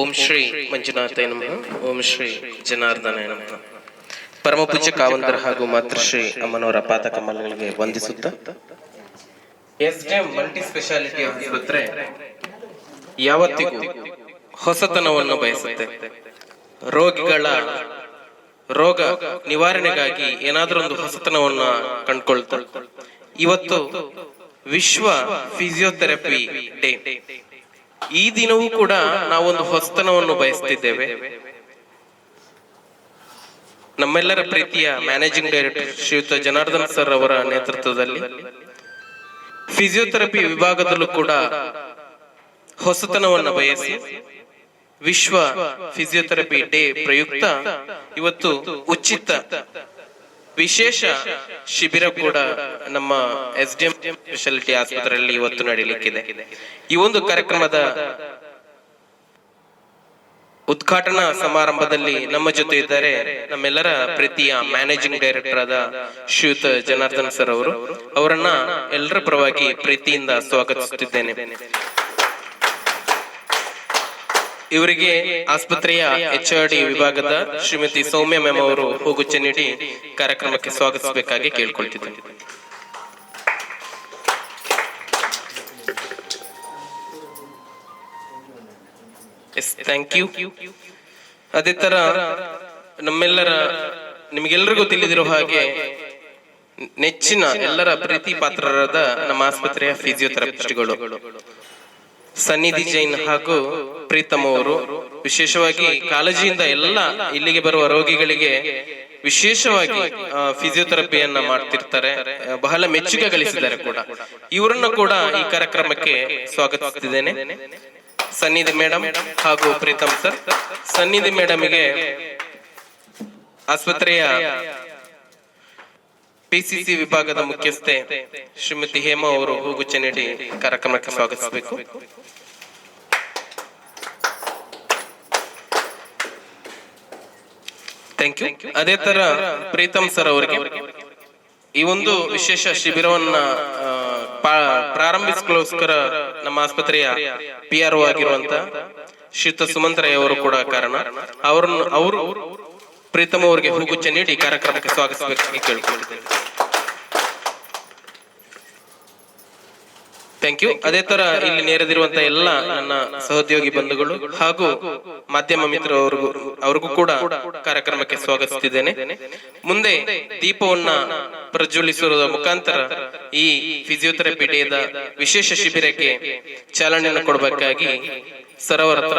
ಓಂ ಶ್ರೀ ಮಂಜುನಾಥ ನಮಃ. ಓಂ ಶ್ರೀ ಜನಾರ್ದನಾಯ ನಮಃ. ಪರಮ ಪೂಜ್ಯ ಕಾವಂತರ ಹಾಗೂ ಮಾತೃಶ್ರೀ ಅಮ್ಮನವರ ಪಾದ ಕಮಲಗಳಿಗೆ ವಂದಿಸುತ್ತ. ಎಸ್ ಡಿ ಮಲ್ಟಿ ಸ್ಪೆಷಾಲಿಟಿ ಆಸ್ಪತ್ರೆ ಯಾವತ್ತಿಗೂ ಹೊಸತನವನ್ನು ಬಯಸುತ್ತೆ. ರೋಗಿಗಳ ರೋಗ ನಿವಾರಣೆಗಾಗಿ ಏನಾದರೂ ಒಂದು ಹೊಸತನವನ್ನ ಕಂಡುಕೊಳ್ತಾ. ಇವತ್ತು ವಿಶ್ವ ಫಿಸಿಯೋಥೆರಪಿ ಡೇ. ಈ ದಿನವೂ ಕೂಡ ನಾವೊಂದು ಹೊಸ್ತನವನ್ನು ಬಯಸ್ತಿದ್ದೇವೆ. ನಮ್ಮೆಲ್ಲರ ಪ್ರೀತಿಯ ಮ್ಯಾನೇಜಿಂಗ್ ಡೈರೆಕ್ಟರ್ ಶ್ರೀಯುತ ಜನಾರ್ದನ್ ಸರ್ ಅವರ ನೇತೃತ್ವದಲ್ಲಿ ಫಿಸಿಯೋಥೆರಪಿ ವಿಭಾಗದಲ್ಲೂ ಕೂಡ ಹೊಸತನವನ್ನು ಬಯಸಿ ವಿಶ್ವ ಫಿಸಿಯೋಥೆರಪಿ ಡೇ ಪ್ರಯುಕ್ತ ಇವತ್ತು ಉಚಿತ ವಿಶೇಷ ಶಿಬಿರ ಕೂಡ ನಮ್ಮ ಎಸ್ ಡಿ ಎಂ ಸ್ಪೆಷಾಲಿಟಿ ಆಸ್ಪತ್ರೆಯಲ್ಲಿ ಇವತ್ತು ನಡೀಲಿಕ್ಕಿದೆ ಈ ಒಂದು ಕಾರ್ಯಕ್ರಮದ ಉದ್ಘಾಟನಾ ಸಮಾರಂಭದಲ್ಲಿ ನಮ್ಮ ಜೊತೆ ಇದ್ದಾರೆ ನಮ್ಮೆಲ್ಲರ ಪ್ರೀತಿಯ ಮ್ಯಾನೇಜಿಂಗ್ ಡೈರೆಕ್ಟರ್ ಆದ ಶ್ರೀಯುತ ಜನಾರ್ದನ್ ಸರ್ ಅವರು. ಅವರನ್ನ ಎಲ್ಲರ ಪರವಾಗಿ ಪ್ರೀತಿಯಿಂದ ಸ್ವಾಗತಿಸುತ್ತಿದ್ದೇನೆ. ಇವರಿಗೆ ಆಸ್ಪತ್ರೆಯ ಎಚ್ ಡಿ ವಿಭಾಗದ ಶ್ರೀಮತಿ ಸೌಮ್ಯ ಮ್ಯಾಮ್ ಅವರು ಹೋಗುಚ್ಚೆ ನೀಡಿ ಕಾರ್ಯಕ್ರಮಕ್ಕೆ ಸ್ವಾಗತಿಸಬೇಕಾಗಿ ಕೇಳ್ಕೊಳ್ತಿದ್ದೇನೆ. ಎಸ್ ಥ್ಯಾಂಕ್ ಯು ಅದೇ ತರ ನಮ್ಮೆಲ್ಲರ ನಿಮಗೆಲ್ಲರಿಗೂ ತಿಳಿದಿರೋ ಹಾಗೆ ನೆಚ್ಚಿನ ಎಲ್ಲರ ಪ್ರೀತಿ ಪಾತ್ರರಾದ ನಮ್ಮ ಆಸ್ಪತ್ರೆಯ ಫಿಸಿಯೋಥೆರಪಿಸ್ಟ್ಗಳು ಸನ್ನಿಧಿ ಜೈನ್ ಹಾಗೂ ಪ್ರೀತಮ್ ಅವರು. ವಿಶೇಷವಾಗಿ ಕಾಳಜಿಯಿಂದ ಎಲ್ಲ ಇಲ್ಲಿಗೆ ಬರುವ ರೋಗಿಗಳಿಗೆ ವಿಶೇಷವಾಗಿ ಫಿಸಿಯೋಥೆರಪಿಯನ್ನ ಮಾಡ್ತಿರ್ತಾರೆ. ಬಹಳ ಮೆಚ್ಚುಗೆ ಗಳಿಸಿದ್ದಾರೆ ಕೂಡ. ಇವರನ್ನು ಕೂಡ ಈ ಕಾರ್ಯಕ್ರಮಕ್ಕೆ ಸ್ವಾಗತಿಸುತ್ತಿದ್ದೇನೆ. ಸನ್ನಿಧಿ ಮೇಡಮ್ ಹಾಗೂ ಪ್ರೀತಮ್ ಸರ್. ಸನ್ನಿಧಿ ಮೇಡಮ್ಗೆ ಆಸ್ಪತ್ರೆಯ ಪಿಸಿಸಿ ವಿಭಾಗದ ಮುಖ್ಯಸ್ಥೆ ಶ್ರೀಮತಿ ಹೇಮಾ ಅವರು ಹೂಗುಚ್ಚೆ ನೀಡಿ ಕಾರ್ಯಕ್ರಮಕ್ಕೆ ಸ್ವಾಗತಿಸಬೇಕು. ಥ್ಯಾಂಕ್ ಯು ಅದೇ ತರ ಪ್ರೀತಮ್ ಸರ್ ಅವರಿಗೆ ಈ ಒಂದು ವಿಶೇಷ ಶಿಬಿರವನ್ನ ಆ, ನಮ್ಮ ಆಸ್ಪತ್ರೆಯ ಪಿ ಆರ್ ಆಗಿರುವಂತ ಶ್ರೀತ ಸುಮಂತ್ರಯ್ಯ ಅವರು ಕೂಡ ಕಾರಣ. ಅವರನ್ನು ಅವರು ಪ್ರೀತಮ್ ಅವರಿಗೆ ಹೂಗುಚ್ಚ ನೀಡಿ ಕಾರ್ಯಕ್ರಮಕ್ಕೆ ಸ್ವಾಗತಿಸಬೇಕು ಕೇಳ್ಕೊಳ್ತೇನೆ ಥ್ಯಾಂಕ್ ಯು ಅದೇ ತರ ಇಲ್ಲಿ ನೆರೆದಿರುವಂತಹ ಎಲ್ಲ ನನ್ನ ಸಹೋದ್ಯೋಗಿ ಬಂಧುಗಳು ಹಾಗೂ ಮಾಧ್ಯಮ ಮಿತ್ರ ಅವರಿಗೂ ಕೂಡ ಕಾರ್ಯಕ್ರಮಕ್ಕೆ ಸ್ವಾಗತಿಸುತ್ತಿದ್ದೇನೆ. ಮುಂದೆ ದೀಪವನ್ನ ಪ್ರಜ್ವಲಿಸುವುದರ ಮುಖಾಂತರ ಈ ಫಿಸಿಯೋಥೆರಪಿ ಡೇದ ವಿಶೇಷ ಶಿಬಿರಕ್ಕೆ ಚಾಲನೆಯನ್ನು ಕೊಡಬೇಕಾಗಿ ಸರೋವರ ಹತ್ರ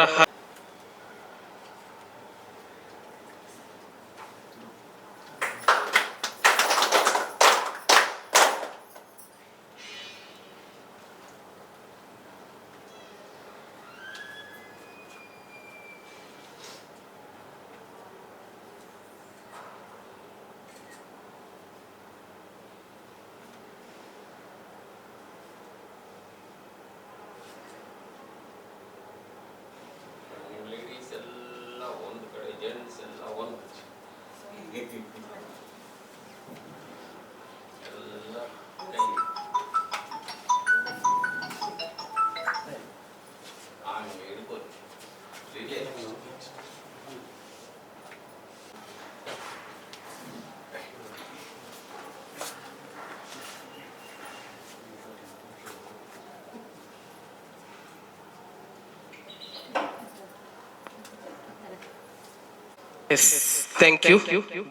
ಎಲ್ಲ ಥ್ಯಾಂಕ್ ಯು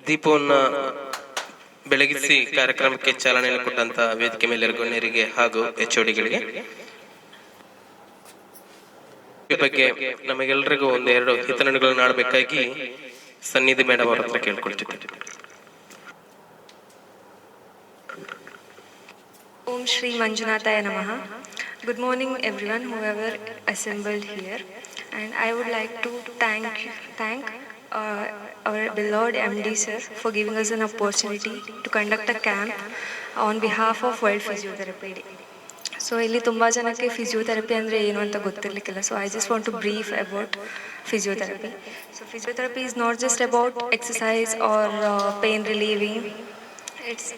ದೀಪವನ್ನು ಬೆಳಗಿಸಿ ಕಾರ್ಯಕ್ರಮಕ್ಕೆ ಚಾಲನೆಯನ್ನು ಕೊಟ್ಟಂತ ವೇದಿಕೆ ಮೇಲೆ ಗಣ್ಯರಿಗೆ ಹಾಗೂ ಎಚ್ ಓಡಿಗಳಿಗೆ ಬಗ್ಗೆ ನಮಗೆಲ್ಲರಿಗೂ ಒಂದೆರಡು ಹಿತನುಡಿಗಳನ್ನು ಆಡಬೇಕಾಗಿ ಸನ್ನಿಧಿ ಮೇಡಮ್ ಅವರ ಹತ್ರ ಕೇಳ್ಕೊಳ್ತಿದ್ದೆ. ಓಂ ಶ್ರೀ ಮಂಜುನಾಥಾಯ ನಮಃ. Good morning everyone whoever assembled here and I would like to thank uh, our beloved MD sir for giving us an opportunity to conduct a camp on behalf of World Physiotherapy Day. So ಇಲ್ಲಿ ತುಂಬ ಜನಕ್ಕೆ physiotherapy ಅಂದರೆ ಏನು ಅಂತ ಗೊತ್ತಿರಲಿಕ್ಕಿಲ್ಲ so I just want to brief about physiotherapy so physiotherapy is not just about exercise or pain relieving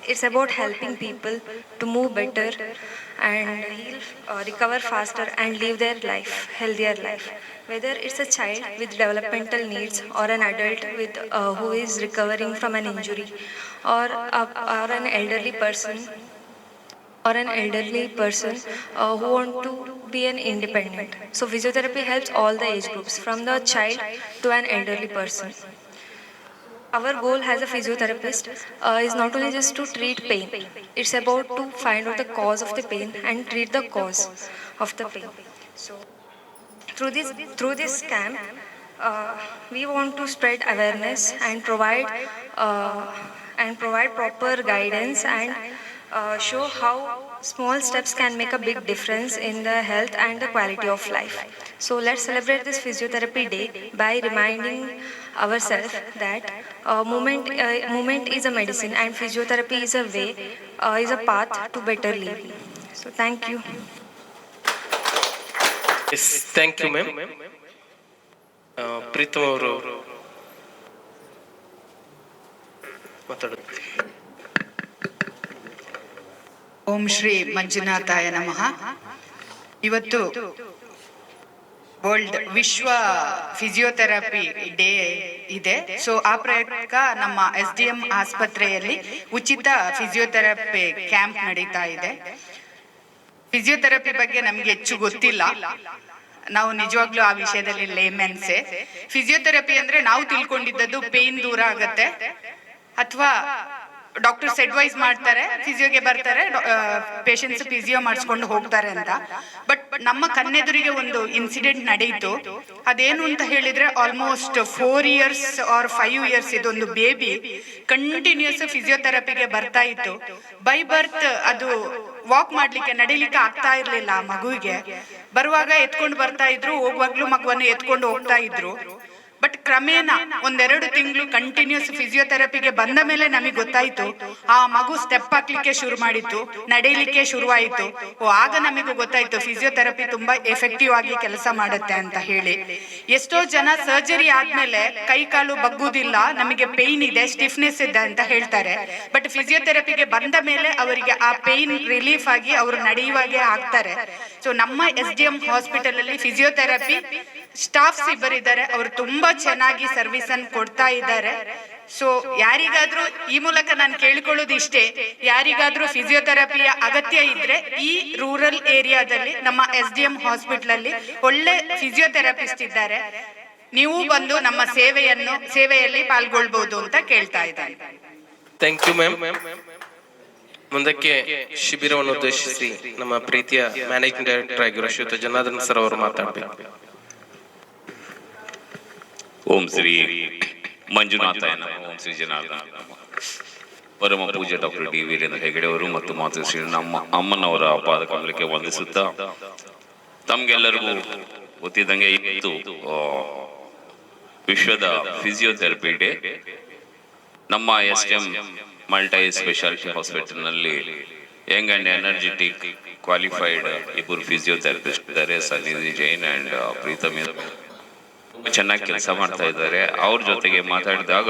it's about helping people to move better and heal, uh, recover faster and live their life, healthier life. Whether it's a child with developmental needs or an adult with uh, who is recovering from an injury or, a- or an elderly person or an elderly person uh, who want to be an independent. So physiotherapy helps all the age groups from the child to an elderly person. Our goal as a physiotherapist uh, is not only just to treat pain, it's about to find out the cause of the pain and treat the cause of the pain. So through this through this camp, uh, we want to spread awareness and provide uh, and provide proper guidance and uh, show how small steps can make a big difference in the health and the quality of life. So let's celebrate this physiotherapy day by reminding ourselves that uh, movement uh, movement is a medicine and physiotherapy is a way uh, is a path to better living. So thank you. Thank you ma'am Preetham ಅವರು ಓಂ ಶ್ರೀ ಮಂಜುನಾಥಾಯ ನಮಃ. ಇವತ್ತು world ವಿಶ್ವ physiotherapy day ಇದೆ. So ಆ ಪ್ರಯುಕ್ತ ನಮ್ಮ S D M ಆಸ್ಪತ್ರೆಯಲ್ಲಿ ಉಚಿತ ಫಿಸಿಯೋಥೆರಪಿ ಕ್ಯಾಂಪ್ ನಡೀತಾ ಇದೆ. ಫಿಸಿಯೋಥೆರಪಿ ಬಗ್ಗೆ ನಮ್ಗೆ ಹೆಚ್ಚು ಗೊತ್ತಿಲ್ಲ. ನಾವು ನಿಜವಾಗ್ಲೂ ಆ ವಿಷಯದಲ್ಲಿ ಲೇಮೆನ್ಸೆ ಫಿಸಿಯೋಥೆರಪಿ ಅಂದ್ರೆ ನಾವು ತಿಳ್ಕೊಂಡಿದ್ದದ್ದು ಪೇನ್ ದೂರ ಆಗತ್ತೆ. ಅಥವಾ ಡಾಕ್ಟರ್ಸ್ ಅಡ್ವೈಸ್ ಮಾಡ್ತಾರೆ ಫಿಸಿಯೋಗೆ ಬರ್ತಾರೆ ಪೇಷಂಟ್ಸ್ ಫಿಸಿಯೋ ಮಾಡಿಸ್ಕೊಂಡು ಹೋಗ್ತಾರೆ ಅಂತ. ಬಟ್ ನಮ್ಮ ಕನ್ನೆದುರಿಗೆ ಒಂದು ಇನ್ಸಿಡೆಂಟ್ ನಡೆಯಿತು ಅದೇನು ಅಂತ ಹೇಳಿದ್ರೆ almost four years or five years ಇದೊಂದು ಬೇಬಿ ಕಂಟಿನ್ಯೂಸ್ ಫಿಸಿಯೋಥೆರಪಿಗೆ ಬರ್ತಾ ಇತ್ತು. ಬೈ ಬರ್ತ್ ಅದು ವಾಕ್ ಮಾಡ್ಲಿಕ್ಕೆ, ನಡಿಲಿಕ್ಕೆ ಆಗ್ತಾ ಇರ್ಲಿಲ್ಲ ಮಗುವಿಗೆ. ಬರುವಾಗ ಎತ್ಕೊಂಡು ಬರ್ತಾ ಇದ್ರು, ಹೋಗುವಾಗ್ಲೂ ಮಗುವನ್ನು ಎತ್ಕೊಂಡು ಹೋಗ್ತಾ ಇದ್ರು. ಬಟ್ ಕ್ರಮೇಣ ಒಂದೆರಡು ತಿಂಗಳು ಕಂಟಿನ್ಯೂಸ್ ಫಿಸಿಯೋಥೆರಪಿಗೆ ಬಂದ ಮೇಲೆ ನಮಗೆ ಗೊತ್ತಾಯ್ತು, ಆ ಮಗು ಸ್ಟೆಪ್ ಹಾಕ್ಲಿಕ್ಕೆ ಶುರು ಮಾಡಿತ್ತು ನಡೆಯಲಿಕ್ಕೆ ಶುರುವಾಯಿತು. ಓ, ಆಗ ನಮಗೆ ಗೊತ್ತಾಯ್ತು ಫಿಸಿಯೋಥೆರಪಿ ತುಂಬಾ ಎಫೆಕ್ಟಿವ್ ಆಗಿ ಕೆಲಸ ಮಾಡುತ್ತೆ ಅಂತ ಹೇಳಿ. ಎಷ್ಟೋ ಜನ ಸರ್ಜರಿ ಆದ್ಮೇಲೆ ಕೈ ಕಾಲು ಬಗ್ಗುದಿಲ್ಲ, ನಮಗೆ ಪೇನ್ ಇದೆ ಸ್ಟಿಫ್ನೆಸ್ ಇದೆ ಅಂತ ಹೇಳ್ತಾರೆ. ಬಟ್ ಫಿಸಿಯೋಥೆರಪಿಗೆ ಬಂದ ಮೇಲೆ ಅವರಿಗೆ ಆ ಪೇನ್ ರಿಲೀಫ್ ಆಗಿ ಅವರು ನಡೆಯುವಾಗೆ ಆಗ್ತಾರೆ. ಸೊ ನಮ್ಮ ಎಸ್ ಡಿ ಎಂ ಹಾಸ್ಪಿಟಲ್ ಅಲ್ಲಿ ಫಿಸಿಯೋಥೆರಪಿ ಸ್ಟಾಫ್ಸ್ ಇಬ್ಬರಿದ್ದಾರೆ ಅವರು ತುಂಬಾ ಚೆನ್ನಾಗಿ ಸರ್ವಿಸ್ ಅನ್ನು ಕೊಡ್ತಾ ಇದ್ದಾರೆ. ಸೊ ಯಾರಿಗಾದ್ರೂ ಈ ಮೂಲಕ ನಾನು ಕೇಳಿಕೊಳ್ಳೋದು ಇಷ್ಟೇ, ಯಾರಿಗಾದ್ರೂ ಫಿಸಿಯೋಥೆರಪಿಯ ಅಗತ್ಯ ಇದ್ರೆ ಈ ರೂರಲ್ ಏರಿಯಾದಲ್ಲಿ ನಮ್ಮ ಎಸ್ ಡಿ ಎಂ ಹಾಸ್ಪಿಟಲ್ ಅಲ್ಲಿ ಒಳ್ಳೆ ಫಿಸಿಯೋಥೆರಪಿಸ್ಟ್ ಇದ್ದಾರೆ. ನೀವು ಬಂದು ನಮ್ಮ ಸೇವೆಯನ್ನು, ಸೇವೆಯಲ್ಲಿ ಪಾಲ್ಗೊಳ್ಬಹುದು ಅಂತ ಕೇಳ್ತಾ ಇದ್ದಾರೆ ಥ್ಯಾಂಕ್ ಯು ಮ್ಯಾಮ್ ಮುಂದಕ್ಕೆ ಶಿಬಿರವನ್ನು ಉದ್ದೇಶಿಸಿ ನಮ್ಮ ಪ್ರೀತಿಯ ಮ್ಯಾನೇಜಿಂಗ್ ಡೈರೆಕ್ಟರ್ ಆಗಿರೋ ಶ್ರೀಯುತ ಜನಾರ್ದನ್ ಸರ್ ಅವರು ಮಾತಾಡಬೇಕು. ಓಂ ಶ್ರೀ ಮಂಜುನಾಥಾಯ ನಮಃ. ಓಂ ಶ್ರೀ ಜನಾರ್ದನ. ಪರಮ ಪೂಜ್ಯ ಡಾಕ್ಟರ್ ಡಿ ವೀರೇಂದ್ರ ಹೆಗಡೆ ಅವರು ಮತ್ತು ಮಾತೃ ಶ್ರೀ ನಮ್ಮ ಅಮ್ಮನವರ ಪಾದ ಕಮಲಕ್ಕೆ ವಂದಿಸುತ್ತಾ ತಮ್ಗೆಲ್ಲರಿಗೂ ಗೊತ್ತಿದ್ದಂಗೆ ಇತ್ತು ವಿಶ್ವದ ಫಿಸಿಯೋಥೆರಪಿ ಡೇ ನಮ್ಮ ಎಸ್ ಎಂ ಮಲ್ಟೈ ಸ್ಪೆಷಾಲಿಟಿ ಹಾಸ್ಪಿಟಲ್ನಲ್ಲಿ ಯಂಗ್ ಅಂಡ್ ಎನರ್ಜೆಟಿಕ್ ಕ್ವಾಲಿಫೈಡ್ ಇಬ್ಬರು ಫಿಸಿಯೋಥೆರಪಿಸ್ಟ್ ಇದ್ದಾರೆ, ಸನ್ನಿಧಿ ಜೈನ್ ಅಂಡ್ ಪ್ರೀತಮ್ ಚೆನ್ನಾಗಿ ಕೆಲಸ ಮಾಡ್ತಾ ಇದ್ದಾರೆ. ಅವ್ರ ಜೊತೆಗೆ ಮಾತಾಡಿದಾಗ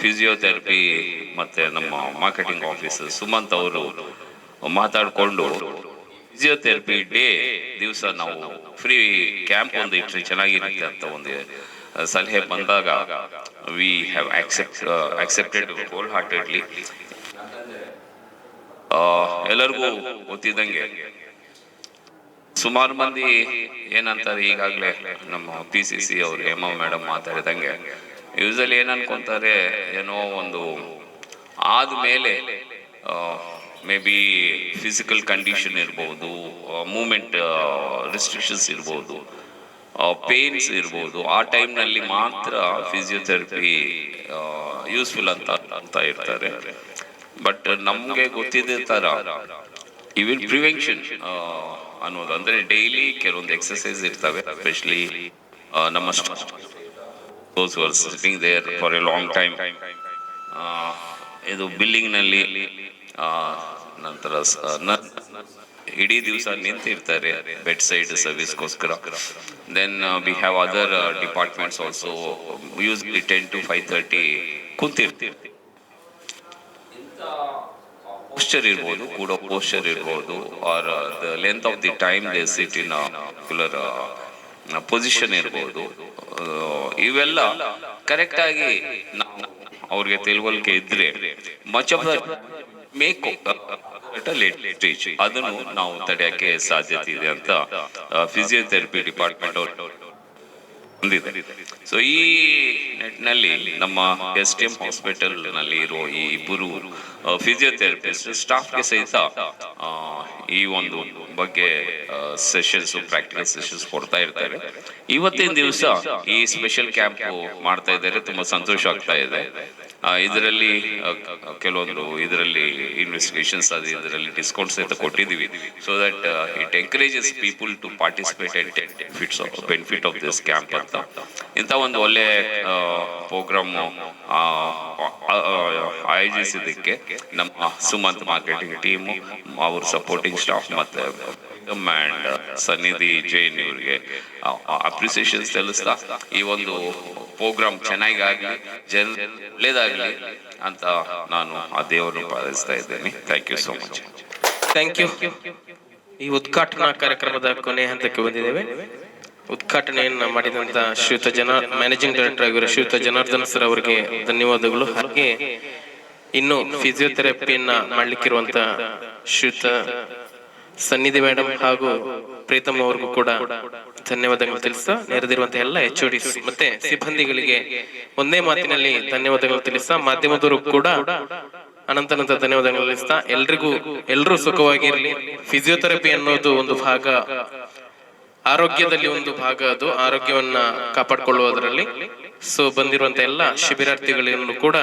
ಫಿಸಿಯೋಥೆರಪಿ ಮತ್ತೆ ನಮ್ಮ ಮಾರ್ಕೆಟಿಂಗ್ ಆಫೀಸ್ ಸುಮಂತ್ ಅವರು ಮಾತಾಡಿಕೊಂಡು ಫಿಸಿಯೋಥೆರಪಿ ಡೇ ದಿವಸ ನಾವು ಫ್ರೀ ಕ್ಯಾಂಪ್ ಒಂದು ಇಟ್ಟರೆ ಚೆನ್ನಾಗಿರುತ್ತೆ ಅಂತ ಒಂದು ಸಲಹೆ ಬಂದಾಗ we have accept accepted wholeheartedly ಎಲ್ಲರಿಗೂ ಗೊತ್ತಿದ್ದಂಗೆ ಸುಮಾರು ಮಂದಿ ಏನಂತಾರೆ ಈಗಾಗಲೇ ನಮ್ಮ ಪಿ ಸಿ ಸಿ ಅವರು ಹೇಮ ಮೇಡಮ್ ಮಾತಾಡಿದಂಗೆ. ಯೂಸಲಿ ಏನು ಏನೋ ಒಂದು ಆದಮೇಲೆ ಮೇ ಬಿ ಫಿಸಿಕಲ್ ಕಂಡೀಷನ್ ಇರ್ಬೋದು ಮೂಮೆಂಟ್ ರಿಸ್ಟ್ರಿಕ್ಷನ್ಸ್ ಇರ್ಬೋದು ಪೇನ್ಸ್ ಇರ್ಬೋದು, ಆ ಟೈಮ್ನಲ್ಲಿ ಮಾತ್ರ ಫಿಸಿಯೋಥೆರಪಿ ಯೂಸ್ಫುಲ್ ಅಂತ ಅಂತ ಇರ್ತಾರೆ. ಬಟ್ ನಮಗೆ ಗೊತ್ತಿದ್ದ ಥರ ಇವಿಲ್ ಪ್ರಿವೆನ್ಷನ್ ಅನ್ನೋದು. ಅಂದ್ರೆ ಡೈಲಿ ಕೆಲವೊಂದು ಎಕ್ಸಸೈಸ್ ಇರ್ತವೆ. ಎಸ್ಪೆಷಲಿ ನಮ್ಮ who are sitting for a long time ಇದು ಬಿಲ್ಲಿಂಗ್ನಲ್ಲಿ ಆ, ನಂತರ ಇಡೀ ದಿವಸ ನಿಂತಿರ್ತಾರೆ bed side ಸರ್ವಿಸ್ಗೋಸ್ಕರ then we have other departments also use ten to five thirty ಕುಂತಿರ್ತೀವಿ. Posture ಇರ್ಬೋದು ಕೂಡೋ ಪೋಸ್ಚರ್ ಇರ್ಬೋದು or the length of the time they sit in particular position ಇರ್ಬೋದು. ಆ, ಇವೆಲ್ಲ ಕರೆಕ್ಟಾಗಿ ನಾವು ಅವ್ರಿಗೆ ತಿಳುವಳಿಕೆ ಇದ್ರೆ ಮಚ್ ಆಫ್ ದ ಮೇಕ್ ಅದನ್ನು ನಾವು ತಡೆಯಕ್ಕೆ ಸಾಧ್ಯತೆ ಇದೆ ಅಂತ ಫಿಸಿಯೋಥೆರಪಿ ಡಿಪಾರ್ಟ್ಮೆಂಟ್ ಅವರು ಹೊಂದಿದೆ ಸೊ ಈ ನಿಟ್ಟಿನಲ್ಲಿ ನಮ್ಮ ಎಸ್ ಟಿ ಎಂ ಹಾಸ್ಪಿಟಲ್ನಲ್ಲಿ ಇರುವ ಈ ಇಬ್ಬರು ಫಿಸಿಯೋಥೆರಪಿಸ್ಟ್ ಸ್ಟಾಫ್ಗೆ ಸಹಿತ ಆ, ಈ ಒಂದು ಬಗ್ಗೆ ಸೆಷನ್ಸ್ ಪ್ರಾಕ್ಟಿಕಲ್ ಸೆಷನ್ಸ್ ಕೊಡ್ತಾ ಇರ್ತಾರೆ. ಇವತ್ತಿನ ದಿವಸ ಈ ಸ್ಪೆಷಲ್ ಕ್ಯಾಂಪ್ ಮಾಡ್ತಾ ಇದ್ದಾರೆ. ತುಂಬಾ ಸಂತೋಷ ಆಗ್ತಾ ಇದೆ. ಇದರಲ್ಲಿ ಕೆಲವೊಂದು ಇದರಲ್ಲಿ ಇನ್ವೆಸ್ಟಿಗೇಷನ್ಸ್ ಅದು ಇದರಲ್ಲಿ ಡಿಸ್ಕೌಂಟ್ ಸಹಿತ ಕೊಟ್ಟಿದ್ದೀವಿ. So that it encourages people to participate and benefits benefit of this camp ಅಂತ. ಇಂಥ ಒಂದು ಒಳ್ಳೆ ಪ್ರೋಗ್ರಾಮ್ ಆಯೋಜಿಸಿದ್ದಕ್ಕೆ ನಮ್ಮ ಸುಮಂತ್ ಮಾರ್ಕೆಟಿಂಗ್ ಟೀಮು ಅವ್ರ ಸಪೋರ್ಟಿಂಗ್ ಸ್ಟಾಫ್ ಮತ್ತೆ ಅಂಡ್ ಸನ್ನಿಧಿ ಜೈನ್ ಇವರಿಗೆ ಅಪ್ರಿಸಿಯೇಷನ್ಸ್ ತಿಳಿಸ್ತಾ ಈ ಒಂದು ಪ್ರೋಗ್ರಾಮ್ ಚೆನ್ನಾಗಿ ಆಗಲಿ ಜನ ಒಳ್ಳೇದಾಗಲಿ ಅಂತ ನಾನು ಆ ದೇವರನ್ನು ಪಾಲಿಸ್ತಾ ಇದ್ದೇನೆ. Thank you so much thank you ಈ ಉದ್ಘಾಟನಾ ಕಾರ್ಯಕ್ರಮದ ಕೊನೆ ಹಂತಕ್ಕೆ ಬಂದಿದ್ದೇವೆ. ಉದ್ಘಾಟನೆಯನ್ನು ಮಾಡಿದಂತ ಶ್ರೀಯುತ ಜನ ಮ್ಯಾನೇಜಿಂಗ್ ಡೈರೆಕ್ಟರ್ ಆಗಿರೋ ಶ್ರೀಯುತ ಜನಾರ್ದನ್ ಸರ್ ಅವರಿಗೆ ಧನ್ಯವಾದಗಳು. ಹಾಗೆ ಇನ್ನು ಫಿಸಿಯೋಥೆರಪಿಯನ್ನ ಮಾಡ್ಲಿಕ್ಕಿರುವಂತ ಶ್ರೀಯುತ ಸನ್ನಿಧಿ ಮೇಡಮ್ ಹಾಗೂ ಪ್ರೀತಮ್ ಅವ್ರಿಗೂ ಕೂಡ ಧನ್ಯವಾದಗಳು ತಿಳಿಸ್ತಾ ನೆರೆದಿರುವಂತಹ ಎಲ್ಲ ಎಚ್ ಮತ್ತೆ ಸಿಬ್ಬಂದಿಗಳಿಗೆ ಒಂದೇ ಮಾತಿನಲ್ಲಿ ಧನ್ಯವಾದಗಳು ತಿಳಿಸ್ತಾ ಮಾಧ್ಯಮದವರು ಕೂಡ ಅನಂತನಂತ ಧನ್ಯವಾದಗಳು ತಿಳಿಸ್ತಾ ಎಲ್ರಿಗೂ ಎಲ್ಲರೂ ಸುಖವಾಗಿರಲಿ. ಫಿಸಿಯೋಥೆರಪಿ ಅನ್ನೋದು ಒಂದು ಭಾಗ, ಆರೋಗ್ಯದಲ್ಲಿ ಒಂದು ಭಾಗ ಅದು. ಆರೋಗ್ಯವನ್ನ ಕಾಪಾಡಿಕೊಳ್ಳುವುದರಲ್ಲಿ. ಸೊ ಬಂದಿರುವಂತ ಎಲ್ಲ ಶಿಬಿರಾರ್ಥಿಗಳನ್ನು ಕೂಡ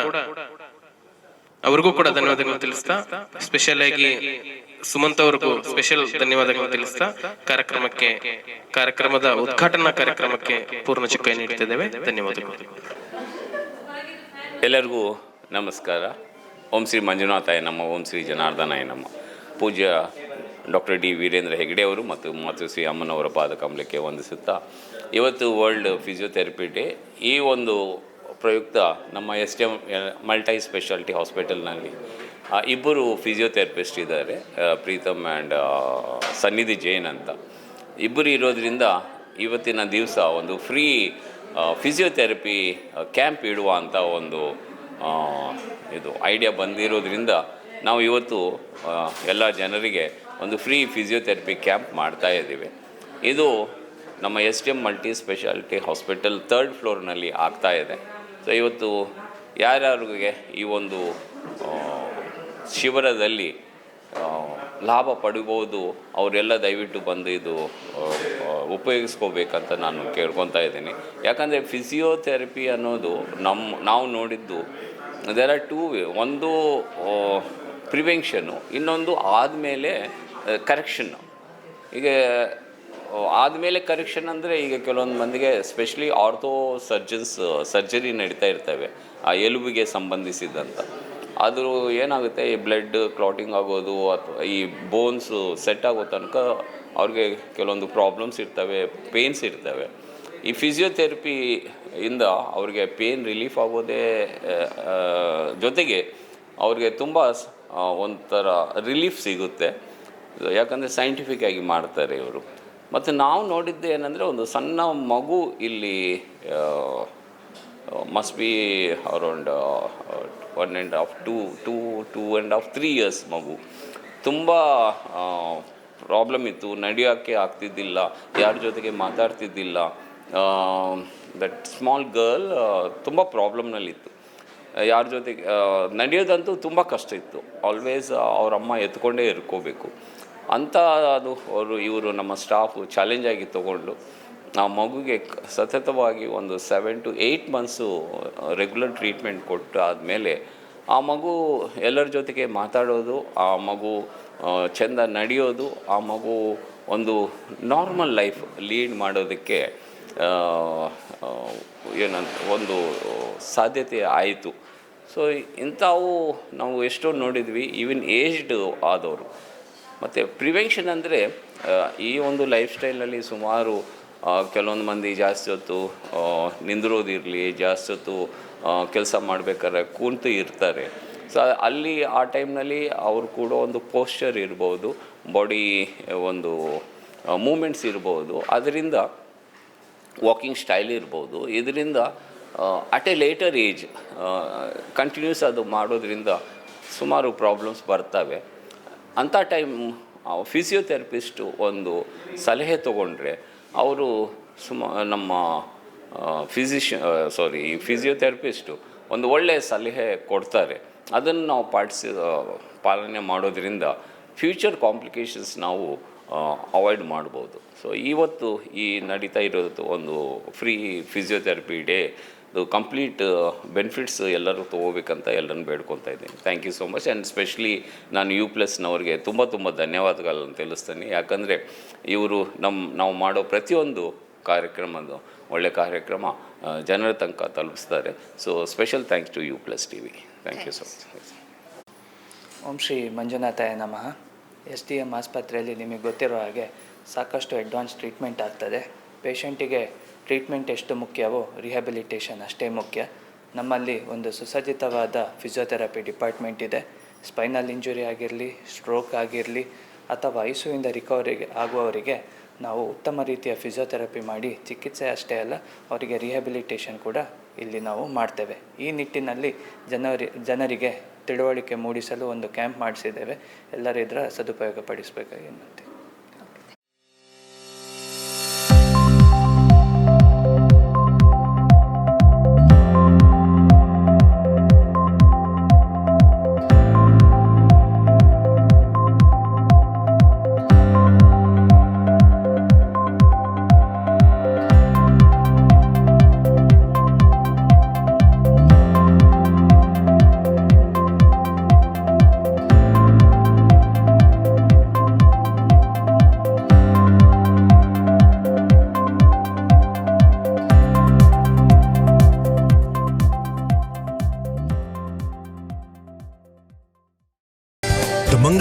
ಅವ್ರಿಗೂ ಕೂಡ ಧನ್ಯವಾದಗಳು ತಿಳಿಸ್ತಾ. ಸ್ಪೆಷಲ್ ಆಗಿ ಸುಮಂತ್ ಅವರಿಗೂ ಸ್ಪೆಷಲ್ ಧನ್ಯವಾದಗಳು ತಿಳಿಸ್ತಾ ಕಾರ್ಯಕ್ರಮಕ್ಕೆ, ಕಾರ್ಯಕ್ರಮದ ಉದ್ಘಾಟನಾ ಕಾರ್ಯಕ್ರಮಕ್ಕೆ ಪೂರ್ಣ ಚಿಕ್ಕ ನೀಡ್ತಿದ್ದೇವೆ ಧನ್ಯವಾದಗಳು. ಎಲ್ಲರಿಗೂ ನಮಸ್ಕಾರ. ಓಂ ಶ್ರೀ ಮಂಜುನಾಥಾಯ ನಮ್ಮ ಓಂ ಶ್ರೀ ಜನಾರ್ದನಾಯ ನಮ್ಮ ಪೂಜ್ಯ ಡಾಕ್ಟರ್ ಡಿ ವೀರೇಂದ್ರ ಹೆಗ್ಡೆ ಅವರು ಮತ್ತು ಮಾತು ಶ್ರೀ ಅಮ್ಮನವರ ಪಾದಕಮಲಕ್ಕೆ ವಂದಿಸುತ್ತಾ, ಇವತ್ತು ವರ್ಲ್ಡ್ ಫಿಸಿಯೋಥೆರಪಿ ಡೇ ಈ ಒಂದು ಪ್ರಯುಕ್ತ ನಮ್ಮ S T M multi speciality ಹಾಸ್ಪಿಟಲ್ನಲ್ಲಿ ಇಬ್ಬರು ಫಿಸಿಯೋಥೆರಪಿಸ್ಟ್ ಇದ್ದಾರೆ ಪ್ರೀತಮ್ ಆ್ಯಂಡ್ ಸನ್ನಿಧಿ ಜೈನ್ ಅಂತ. ಇಬ್ಬರು ಇರೋದರಿಂದ ಇವತ್ತಿನ ದಿವಸ ಒಂದು ಫ್ರೀ ಫಿಸಿಯೋಥೆರಪಿ ಕ್ಯಾಂಪ್ ಇಡುವ ಅಂತ ಒಂದು ಇದು ಐಡಿಯಾ ಬಂದಿರೋದ್ರಿಂದ ನಾವು ಇವತ್ತು ಎಲ್ಲ ಜನರಿಗೆ ಒಂದು ಫ್ರೀ ಫಿಸಿಯೋಥೆರಪಿ ಕ್ಯಾಂಪ್ ಮಾಡ್ತಾ ಇದ್ದೀವಿ. ಇದು ನಮ್ಮ S T M multi speciality hospital third ಫ್ಲೋರ್ನಲ್ಲಿ ಆಗ್ತಾ ಇದೆ. ಸೊ ಇವತ್ತು ಯಾರ್ಯಾರಿಗೆ ಈ ಒಂದು ಶಿಬಿರದಲ್ಲಿ ಲಾಭ ಪಡಿಬೋದು, ಅವರೆಲ್ಲ ದಯವಿಟ್ಟು ಬಂದು ಇದು ಉಪಯೋಗಿಸ್ಕೋಬೇಕಂತ ನಾನು ಕೇಳ್ಕೊತಾ ಇದ್ದೀನಿ. ಯಾಕಂದರೆ ಫಿಸಿಯೋಥೆರಪಿ ಅನ್ನೋದು ನಮ್ಮ ನಾವು ನೋಡಿದ್ದು ದೇರ್ ಆರ್ ಟೂ ವೇ ಒಂದು ಪ್ರಿವೆನ್ಷನ್ನು ಇನ್ನೊಂದು ಆದಮೇಲೆ ಕರೆಕ್ಷನ್ನು ಈಗ ಆದಮೇಲೆ ಕರೆಕ್ಷನ್ ಅಂದರೆ ಈಗ ಕೆಲವೊಂದು ಮಂದಿಗೆ ಸ್ಪೆಷಲಿ ಆರ್ಥೋ ಸರ್ಜನ್ಸ್ ಸರ್ಜರಿ ನಡೀತಾ ಇರ್ತವೆ, ಆ, ಎಲುಬಿಗೆ ಸಂಬಂಧಿಸಿದಂಥ ಆದರೂ ಏನಾಗುತ್ತೆ, ಈ ಬ್ಲಡ್ ಕ್ಲಾಟಿಂಗ್ ಆಗೋದು ಅಥವಾ ಈ ಬೋನ್ಸು ಸೆಟ್ ಆಗೋ ತನಕ ಅವ್ರಿಗೆ ಕೆಲವೊಂದು ಪ್ರಾಬ್ಲಮ್ಸ್ ಇರ್ತವೆ ಪೇನ್ಸ್ ಇರ್ತವೆ. ಈ ಫಿಸಿಯೋಥೆರಪಿ ಇಂದ ಅವ್ರಿಗೆ ಪೇನ್ ರಿಲೀಫ್ ಆಗೋದೇ ಜೊತೆಗೆ ಅವ್ರಿಗೆ ತುಂಬ ಒಂಥರ ರಿಲೀಫ್ ಸಿಗುತ್ತೆ. ಯಾಕಂದರೆ ಸೈಂಟಿಫಿಕ್ ಆಗಿ ಮಾಡ್ತಾರೆ ಇವರು. ಮತ್ತು ನಾವು ನೋಡಿದ್ದು ಏನಂದರೆ, ಒಂದು ಸಣ್ಣ ಮಗು ಇಲ್ಲಿ must be around one and half to two two and half three years ಮಗು. ತುಂಬ ಪ್ರಾಬ್ಲಮ್ ಇತ್ತು. ನಡೆಯೋಕ್ಕೆ ಆಗ್ತಿದ್ದಿಲ್ಲ. ಯಾರ ಜೊತೆಗೆ ಮಾತಾಡ್ತಿದ್ದಿಲ್ಲ. ದಟ್ ಸ್ಮಾಲ್ ಗರ್ಲ್ ತುಂಬ ಪ್ರಾಬ್ಲಮ್ನಲ್ಲಿತ್ತು ಯಾರ ಜೊತೆಗೆ ನಡೆಯೋದಂತೂ ತುಂಬ ಕಷ್ಟ ಇತ್ತು. ಆಲ್ವೇಸ್ ಅವರಮ್ಮ ಎತ್ಕೊಂಡೇ ಇರ್ಕೋಬೇಕು. ಅಂತ ಅದು, ಅವರು, ಇವರು ನಮ್ಮ ಸ್ಟಾಫು ಚಾಲೆಂಜಾಗಿ ತೊಗೊಂಡು ಆ ಮಗುಗೆ ಸತತವಾಗಿ ಒಂದು seven to eight months regular treatment ಕೊಟ್ಟು ಆದಮೇಲೆ ಆ ಮಗು ಎಲ್ಲರ ಜೊತೆಗೆ ಮಾತಾಡೋದು, ಆ ಮಗು ಚೆಂದ ನಡೆಯೋದು, ಆ ಮಗು ಒಂದು ನಾರ್ಮಲ್ ಲೈಫ್ ಲೀಡ್ ಮಾಡೋದಕ್ಕೆ ಏನಂತ, ಒಂದು ಸಾಧ್ಯತೆ ಆಯಿತು. ಸೊ ಇಂಥವು ನಾವು ಎಷ್ಟೋ ನೋಡಿದ್ವಿ ಈವನ್ ಏಜ್ಡ್ ಆದವರು. ಮತ್ತು ಪ್ರಿವೆನ್ಷನ್ ಅಂದರೆ ಈ ಒಂದು ಲೈಫ್ ಸ್ಟೈಲ್ನಲ್ಲಿ ಸುಮಾರು ಕೆಲವೊಂದು ಮಂದಿ ಜಾಸ್ತಿ ಹೊತ್ತು ನಿಂದಿರೋದಿರಲಿ ಜಾಸ್ತಿ ಹೊತ್ತು ಕೆಲಸ ಮಾಡಬೇಕಾದ್ರೆ ಕೂತು ಇರ್ತಾರೆ. ಸೊ ಅಲ್ಲಿ ಆ ಟೈಮ್ನಲ್ಲಿ ಅವ್ರು ಕೂಡ ಒಂದು ಪೋಸ್ಚರ್ ಇರ್ಬೋದು, ಬಾಡಿ ಒಂದು ಮೂಮೆಂಟ್ಸ್ ಇರ್ಬೋದು, ಅದರಿಂದ ವಾಕಿಂಗ್ ಸ್ಟೈಲ್ ಇರ್ಬೋದು, ಇದರಿಂದ at a later age continuous ಅದು ಮಾಡೋದ್ರಿಂದ ಸುಮಾರು ಪ್ರಾಬ್ಲಮ್ಸ್ ಬರ್ತವೆ. ಅಂಥ ಟೈಮ್ ಫಿಸಿಯೋಥೆರಪಿಸ್ಟು ಒಂದು ಸಲಹೆ ತೊಗೊಂಡ್ರೆ ಅವರು ಸುಮ, ನಮ್ಮ ಫಿಸಿಷಿಯನ್ ಸಾರಿ ಫಿಸಿಯೋಥೆರಪಿಸ್ಟು ಒಂದು ಒಳ್ಳೆಯ ಸಲಹೆ ಕೊಡ್ತಾರೆ. ಅದನ್ನು ನಾವು ಪಾಟಿಸಿ ಪಾಲನೆ ಮಾಡೋದರಿಂದ ಫ್ಯೂಚರ್ ಕಾಂಪ್ಲಿಕೇಶನ್ಸ್ ನಾವು ಅವಾಯ್ಡ್ ಮಾಡ್ಬೋದು. ಸೊ ಇವತ್ತು ಈ ನಡೀತಾ ಇರೋದು ಒಂದು ಫ್ರೀ ಫಿಸಿಯೋಥೆರಪಿ ಡೇ ಇದು ಕಂಪ್ಲೀಟ್ ಬೆನಿಫಿಟ್ಸ್ ಎಲ್ಲರೂ ತೊಗೋಬೇಕಂತ ಎಲ್ಲರನ್ನು ಬೇಡ್ಕೊತಾ ಇದ್ದೀನಿ. Thank you so much and specially ನಾನು ಯು ಪ್ಲಸ್ನವ್ರಿಗೆ ತುಂಬ ತುಂಬ ಧನ್ಯವಾದಗಳನ್ನು ತಿಳಿಸ್ತೇನೆ. ಯಾಕಂದರೆ ಇವರು ನಮ್ಮ ನಾವು ಮಾಡೋ ಪ್ರತಿಯೊಂದು ಕಾರ್ಯಕ್ರಮದ್ದು ಒಳ್ಳೆ ಕಾರ್ಯಕ್ರಮ ಆ, ಜನರ ತನಕ ತಲುಪಿಸ್ತಾರೆ. So special thanks to U plus T V thank you so much Om Shri ಮಂಜುನಾಥಾಯ ನಮಃ. ಎಸ್ ಡಿ ಎಂ ಆಸ್ಪತ್ರೆಯಲ್ಲಿ ನಿಮಗೆ ಗೊತ್ತಿರೋ ಹಾಗೆ ಸಾಕಷ್ಟು ಅಡ್ವಾನ್ಸ್ ಟ್ರೀಟ್ಮೆಂಟ್ ಆಗ್ತದೆ. ಪೇಷಂಟಿಗೆ ಟ್ರೀಟ್ಮೆಂಟ್ ಎಷ್ಟು ಮುಖ್ಯವೋ ರಿಹ್ಯಾಬಿಲಿಟೇಷನ್ ಅಷ್ಟೇ ಮುಖ್ಯ. ನಮ್ಮಲ್ಲಿ ಒಂದು ಸುಸಜ್ಜಿತವಾದ ಫಿಸಿಯೋಥೆರಪಿ ಡಿಪಾರ್ಟ್ಮೆಂಟ್ ಇದೆ. ಸ್ಪೈನಲ್ ಇಂಜುರಿ ಆಗಿರಲಿ, ಸ್ಟ್ರೋಕ್ ಆಗಿರಲಿ ಅಥವಾ ಐಸುವಿಂದ ರಿಕವರಿ ಆಗುವವರಿಗೆ ನಾವು ಉತ್ತಮ ರೀತಿಯ ಫಿಸಿಯೋಥೆರಪಿ ಮಾಡಿ ಚಿಕಿತ್ಸೆ ಅಷ್ಟೇ ಅಲ್ಲ, ಅವರಿಗೆ ರಿಹ್ಯಾಬಿಲಿಟೇಷನ್ ಕೂಡ ಇಲ್ಲಿ ನಾವು ಮಾಡ್ತೇವೆ. ಈ ನಿಟ್ಟಿನಲ್ಲಿ ಜನರಿ ಜನರಿಗೆ ತಿಳುವಳಿಕೆ ಮೂಡಿಸಲು ಒಂದು ಕ್ಯಾಂಪ್ ಮಾಡಿಸಿದ್ದೇವೆ. ಎಲ್ಲರೂ ಇದರ ಸದುಪಯೋಗ ಪಡಿಸಬೇಕಾಗಿ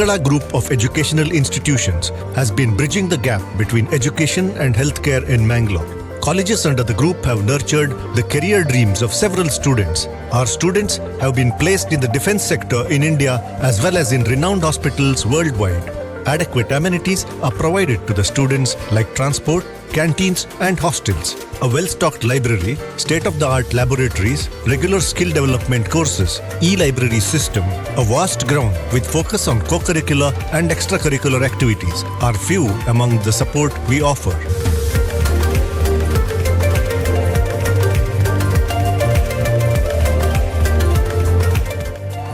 Mangala Group of Educational Institutions has been bridging the gap between education and healthcare in Mangalore. Colleges under the group have nurtured the career dreams of several students. Our students have been placed in the defense sector in India as well as in renowned hospitals worldwide. Adequate amenities are provided to the students like transport, canteens, and hostels. A well stocked library, state of the art laboratories, regular skill development courses, e library system, a vast ground with focus on co curricular and extracurricular activities are few among the support we offer.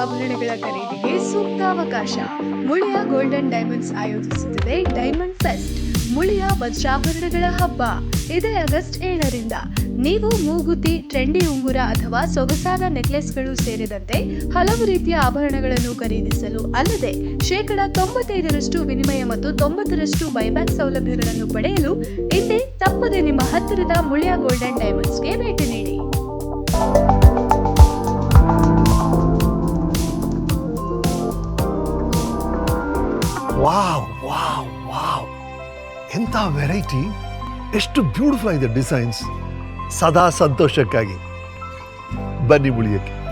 ಆಭರಣಗಳ ಖರೀದಿಗೆ ಸೂಕ್ತ ಅವಕಾಶ. Muliya golden diamonds ಆಯೋಜಿಸುತ್ತಿದೆ diamond fest Muliya ವಜ್ರಾಭರಣಗಳ ಹಬ್ಬ. ಇದೇ August ಏಳರಿಂದ. ನೀವು ಮೂಗುತಿ ಟ್ರೆಂಡಿ ಉಂಗುರ ಅಥವಾ ಸೊಗಸಾದ ನೆಕ್ಲೆಸ್ಗಳು ಸೇರಿದಂತೆ ಹಲವು ರೀತಿಯ ಆಭರಣಗಳನ್ನು ಖರೀದಿಸಲು ಅಲ್ಲದೆ ಶೇಕಡ ತೊಂಬತ್ತೈದರಷ್ಟು ವಿನಿಮಯ ಮತ್ತು ತೊಂಬತ್ತರಷ್ಟು ಬೈಬ್ಯಾಕ್ ಸೌಲಭ್ಯಗಳನ್ನು ಪಡೆಯಲು ಇಲ್ಲಿ ತಪ್ಪದೆ ನಿಮ್ಮ ಹತ್ತಿರದ ಮುಳಿಯ ಗೋಲ್ಡನ್ ಡೈಮಂಡ್ಸ್ಗೆ ಭೇಟಿ ನೀಡಿ. ವಾವ್ ವಾವ್ ವಾವ್ ಎಂಥ ವೆರೈಟಿ ಎಷ್ಟು ಬ್ಯೂಟಿಫುಲ್ ಆಗಿದೆ ಡಿಸೈನ್ಸ್ ಸದಾ ಸಂತೋಷಕ್ಕಾಗಿ. ಬನ್ನಿ ಉಳಿಯಕ್ಕೆ.